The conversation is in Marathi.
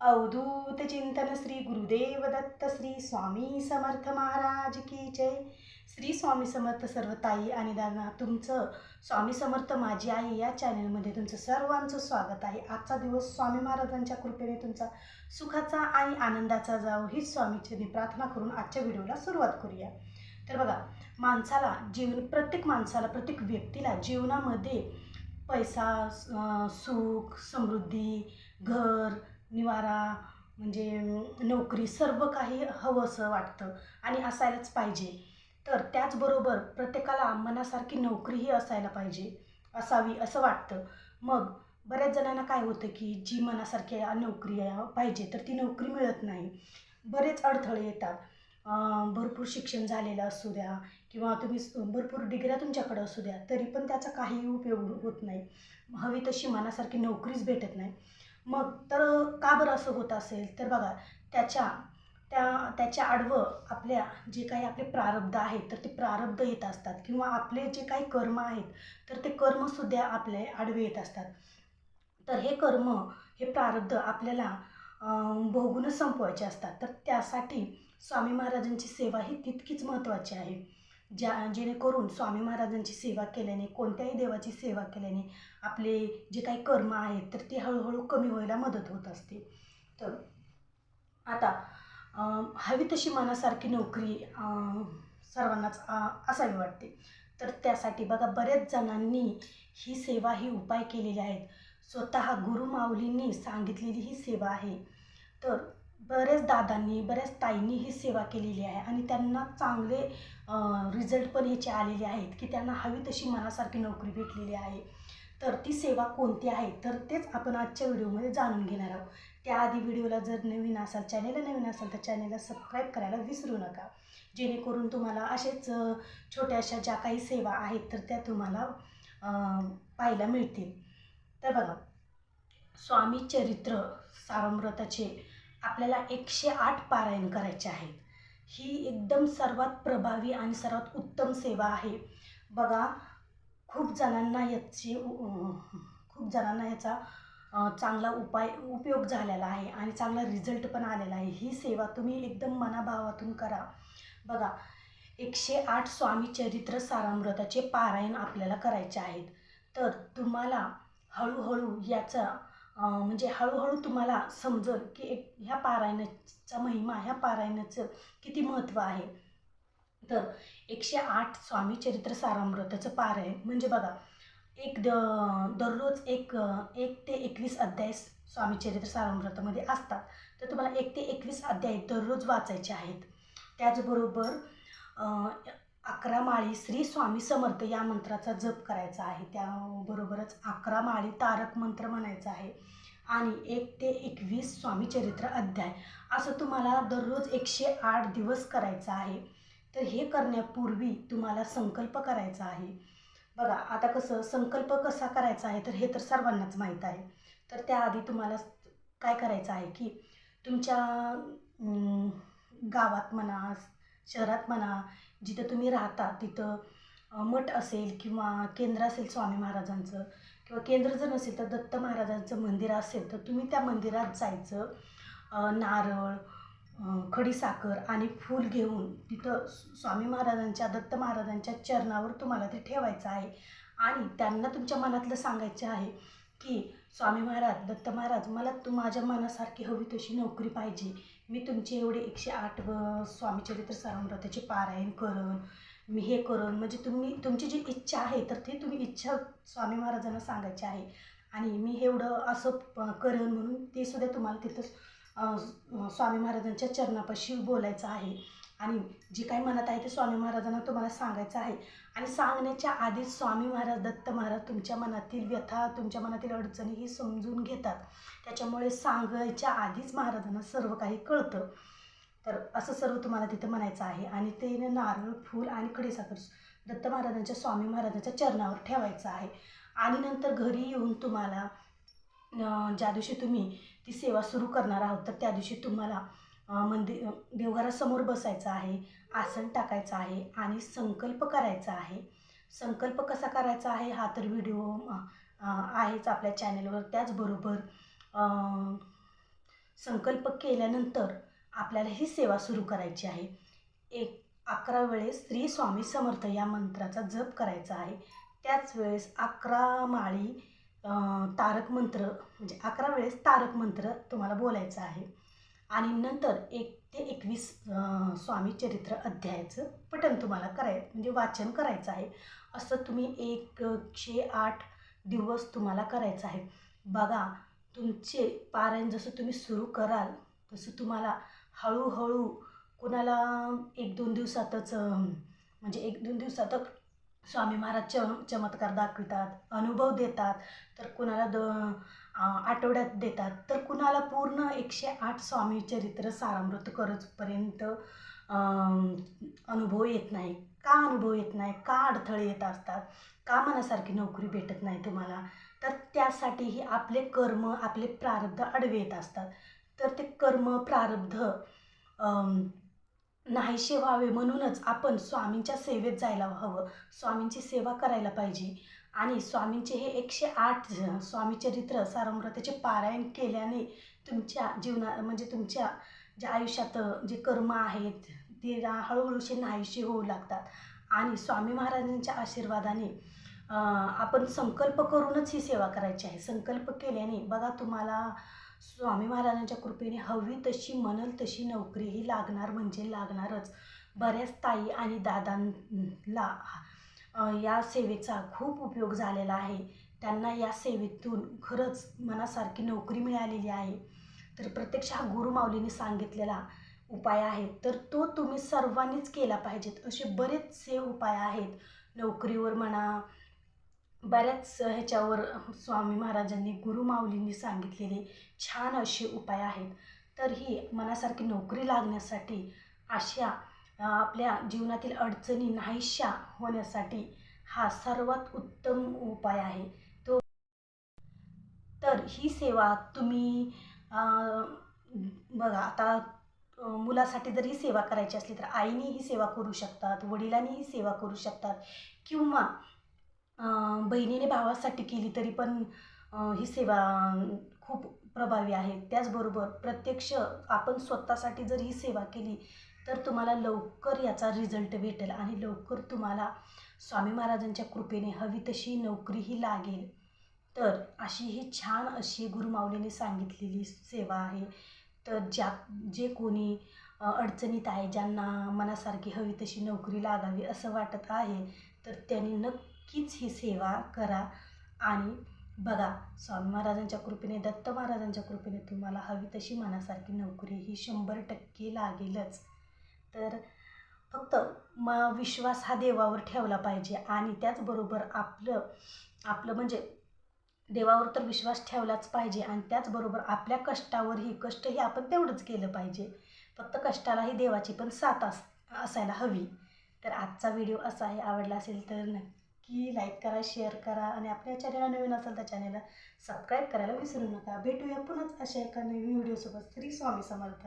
अवधूत चिंतन श्री गुरुदेव दत्त श्री स्वामी समर्थ महाराज की जय. श्री स्वामी समर्थ सर्व ताई आणि दादा तुमचं स्वामी समर्थ माझी आई या चॅनलमध्ये तुमचं सर्वांचं स्वागत आहे. आजचा दिवस स्वामी महाराजांच्या कृपेने तुमचा सुखाचा आणि आनंदाचा जावो हीच स्वामीची प्रार्थना करून आजच्या व्हिडिओला सुरुवात करूया. तर बघा माणसाला जीवन प्रत्येक माणसाला प्रत्येक व्यक्तीला जीवनामध्ये पैसा सुख समृद्धी घर निवारा म्हणजे नोकरी सर्व काही हवंसं वाटतं आणि असायलाच पाहिजे. तर त्याचबरोबर प्रत्येकाला मनासारखी नोकरीही असायला पाहिजे असावी असं वाटतं. मग बऱ्याच जणांना काय होतं की जी मनासारखी नोकरी पाहिजे तर ती नोकरी मिळत नाही. बरेच अडथळे येतात. भरपूर शिक्षण झालेलं असू द्या किंवा तुम्ही भरपूर डिग्र्या तुमच्याकडं असू द्या तरी पण त्याचा काही उपयोग होत नाही. हवी तशी मनासारखी नोकरीच भेटत नाही. मग तर का बरं असं होत असेल? तर बघा त्याच्या त्या त्याच्या आडवं आपल्या जे काही आपले प्रारब्ध आहेत तर ते प्रारब्ध येत असतात. किंवा आपले जे काही कर्म आहेत तर ते कर्मसुद्धा आपले आडवे येत असतात. तर हे कर्म हे प्रारब्ध आपल्याला भोगूनच संपवायचे असतात. तर त्यासाठी स्वामी महाराजांची सेवा ही तितकीच महत्त्वाची आहे. ज्या जेणेकरून स्वामी महाराजांची सेवा केल्याने कोणत्याही देवाची सेवा केल्याने आपले जे काही कर्म आहेत तर ते हळूहळू कमी व्हायला मदत होत असते. तर आता हवी तशी मनासारखी नोकरी सर्वांनाच असावी वाटते. तर त्यासाठी बघा बऱ्याच जणांनी ही सेवा ही उपाय केलेले आहेत. स्वतः गुरुमाऊलींनी सांगितलेली ही सेवा आहे. तर बऱ्याच दादांनी बऱ्याच ताईंनी ही सेवा केलेली आहे आणि त्यांना चांगले रिझल्ट पण ह्याचे आलेले आहेत की त्यांना हवी तशी मनासारखी नोकरी भेटलेली आहे. तर ती सेवा कोणती आहे? तर तेच आपण आजच्या व्हिडिओमध्ये जाणून घेणार आहोत. त्याआधी व्हिडिओला जर नवीन असाल चॅनेलला नवीन असाल तर चॅनेलला सबस्क्राईब करायला विसरू नका. जेणेकरून तुम्हाला असेच छोट्याशा ज्या काही सेवा आहेत तर त्या तुम्हाला पाहायला मिळतील. तर बघा स्वामी चरित्र सारमृताचे आपल्याला एकशे आठ पारायण करायचे आहेत. ही एकदम सर्वात प्रभावी आणि सर्वात उत्तम सेवा आहे. बघा खूप जणांना याची खूप जणांना याचा चांगला उपाय उपयोग झालेला आहे आणि चांगला रिझल्ट पण आलेला आहे. ही सेवा तुम्ही एकदम मनाभावातून करा. बघा एकशे आठ स्वामी चरित्र सारामृताचे पारायण आपल्याला करायचे आहेत. तर तुम्हाला हळूहळू याचा म्हणजे हळूहळू तुम्हाला समजल की एक ह्या पारायणाचा महिमा ह्या पारायणाचं किती महत्त्व आहे. तर एकशे आठ स्वामी चरित्र सारामृताचं पारायण म्हणजे बघा एक द दररोज एक एक ते एकवीस अध्याय स्वामी चरित्र सारामृतामध्ये असतात. तर तुम्हाला एक ते एकवीस अध्याय दररोज वाचायचे आहेत. त्याचबरोबर अकरा माळी श्री स्वामी समर्थ या मंत्राचा जप करायचा आहे. त्याबरोबरच अकरा माळी तारक मंत्र म्हणायचा आहे. आणि एक ते एकवीस स्वामी चरित्र अध्याय असं तुम्हाला दररोज एकशे आठ दिवस करायचं आहे. तर हे करण्यापूर्वी तुम्हाला संकल्प करायचा आहे. बघा आता कसं संकल्प कसा करायचा आहे तर हे तर सर्वांनाच माहीत आहे. तर त्याआधी तुम्हाला काय करायचं आहे की तुमच्या गावात म्हणा शहरात म्हणा जिथं तुम्ही राहता तिथं मठ असेल किंवा केंद्र असेल स्वामी महाराजांचं किंवा केंद्र जर नसेल तर दत्त महाराजांचं मंदिर असेल तर तुम्ही त्या मंदिरात जायचं नारळ खडीसाखर आणि फूल घेऊन तिथं स्वामी महाराजांच्या दत्त महाराजांच्या चरणावर तुम्हाला ते ठेवायचं आहे. आणि त्यांना तुमच्या मनातलं सांगायचं आहे की स्वामी महाराज दत्त महाराज मला तू माझ्या मनासारखी हवी तशी नोकरी पाहिजे. मी तुमचे एवढे एकशे आठ व स्वामी चरित्र सारामृताचे पारायण करण मी हे करण. म्हणजे तुम्ही तुमची जी इच्छा आहे तर ती तुम्ही इच्छा स्वामी महाराजांना सांगायची आहे. आणि मी एवढं असं प- करेन म्हणून ते सुद्धा तुम्हाला तिथं स्वामी महाराजांच्या चरणापाशी बोलायचं आहे. आणि जे काही मनात आहे ते स्वामी महाराजांना तुम्हाला सांगायचं आहे. आणि सांगण्याच्या आधीच स्वामी महाराज दत्त महाराज तुमच्या मनातील व्यथा तुमच्या मनातील अडचणी ही समजून घेतात. त्याच्यामुळे सांगायच्या आधीच महाराजांना सर्व काही कळतं. तर असं सर्व तुम्हाला तिथं म्हणायचं आहे. आणि ते नारळ फूल आणि खडीसाखर दत्त महाराजांच्या स्वामी महाराजांच्या चरणावर ठेवायचं आहे. आणि नंतर घरी येऊन तुम्हाला ज्या दिवशी तुम्ही ती सेवा सुरू करणार आहोत तर त्या दिवशी तुम्हाला मंदिर देवघरासमोर बसायचं आहे आसन टाकायचं आहे आणि संकल्प करायचा आहे. संकल्प कसा करायचा आहे हा तर व्हिडिओ आहेच आपल्या चॅनेलवर. त्याचबरोबर संकल्प केल्यानंतर आपल्याला ही सेवा सुरू करायची आहे. एक अकरा वेळेस श्री स्वामी समर्थ या मंत्राचा जप करायचा आहे. त्याच वेळेस अकरा माळी तारक मंत्र म्हणजे अकरा वेळेस तारक मंत्र तुम्हाला बोलायचं आहे. आणि नंतर एक ते एकवीस स्वामी चरित्र अध्यायाचं पठण तुम्हाला कराय म्हणजे वाचन करायचं आहे. असं तुम्ही एकशे आठ दिवस तुम्हाला करायचं आहे. बघा तुमचे पारायण जसं तुम्ही सुरू कराल तसं तुम्हाला हळूहळू कुणाला एक दोन दिवसातच म्हणजे एक दोन दिवसातच स्वामी महाराज च चमत्कार दाखवितात अनुभव देतात तर कुणाला द आठवड्यात देतात तर कुणाला पूर्ण एकशे आठ स्वामी चरित्र सारामृत करतपर्यंत अनुभव येत नाही. का अनुभव येत नाही? का अडथळे येत असतात? का मनासारखी नोकरी भेटत नाही तुम्हाला? तर त्यासाठीही आपले कर्म आपले प्रारब्ध अडवे येत असतात. तर ते कर्म प्रारब्ध नाहीसे व्हावे म्हणूनच आपण स्वामींच्या सेवेत जायला हवं. स्वामींची सेवा करायला पाहिजे. आणि स्वामींचे हे एकशे आठ स्वामी चरित्र सारमृताचे पारायण केल्याने तुमच्या जीवना म्हणजे तुमच्या ज्या आयुष्यात जे कर्म आहेत ते हळूहळूशे नाहीशी होऊ लागतात. आणि स्वामी महाराजांच्या आशीर्वादाने आपण संकल्प करूनच ही सेवा करायची आहे. संकल्प केल्याने बघा तुम्हाला स्वामी महाराजांच्या कृपेने हवी तशी म्हणल तशी नोकरीही लागणार म्हणजे लागणारच. बऱ्याच ताई आणि दादांना या सेवेचा खूप उपयोग झालेला आहे. त्यांना या सेवेतून खरंच मनासारखी नोकरी मिळालेली आहे. तर प्रत्यक्ष हा गुरुमाऊलीने सांगितलेला उपाय आहे. तर तो तुम्ही सर्वांनीच केला पाहिजेत. असे बरेचसे उपाय आहेत. नोकरीवर म्हणा बऱ्याच ह्याच्यावर स्वामी महाराजांनी गुरुमाऊलींनी सांगितलेले छान असे उपाय आहेत. तर ही मनासारखी नोकरी लागण्यासाठी अशा आपल्या जीवनातील अडचणी नाहीशा होण्यासाठी हा सर्वात उत्तम उपाय आहे. तो तर ही सेवा तुम्ही बघा आता मुलासाठी जर ही सेवा करायची असली तर आईने ही सेवा करू शकतात वडिलांनी ही सेवा करू शकतात किंवा बहिणीने भावासाठी केली तरी पण ही सेवा खूप प्रभावी आहे. त्याचबरोबर प्रत्यक्ष आपण स्वतःसाठी जर ही सेवा केली तर तुम्हाला लवकर याचा रिझल्ट भेटेल आणि लवकर तुम्हाला स्वामी महाराजांच्या कृपेने हवी तशी नोकरीही लागेल. तर अशी ही छान अशी गुरुमाऊलीने सांगितलेली सेवा आहे. तर ज्या जे कोणी अडचणीत आहे ज्यांना मनासारखी हवी तशी नोकरी लागावी असं वाटत आहे तर त्यांनी नक्कीच ही सेवा करा. आणि बघा स्वामी महाराजांच्या कृपेने दत्त महाराजांच्या कृपेने तुम्हाला हवी तशी मनासारखी नोकरी ही शंभर टक्के लागेलच. तर फक्त म विश्वास हा देवावर ठेवला पाहिजे आणि त्याचबरोबर आपलं आपलं म्हणजे देवावर तर विश्वास ठेवलाच पाहिजे आणि त्याचबरोबर आपल्या कष्टावरही कष्टही आपण तेवढंच केलं पाहिजे. फक्त कष्टालाही देवाची पण साथ अस असायला हवी. तर आजचा व्हिडिओ असा आहे आवडला असेल तर नक्की की लाईक करा शेअर करा आणि आपल्या चॅनलला नवीन असेल तर चॅनलला सबस्क्राईब करायला विसरू नका. भेटूया पुन्हाच अशा एका नवीन व्हिडिओसोबत श्री स्वामी समर्थ.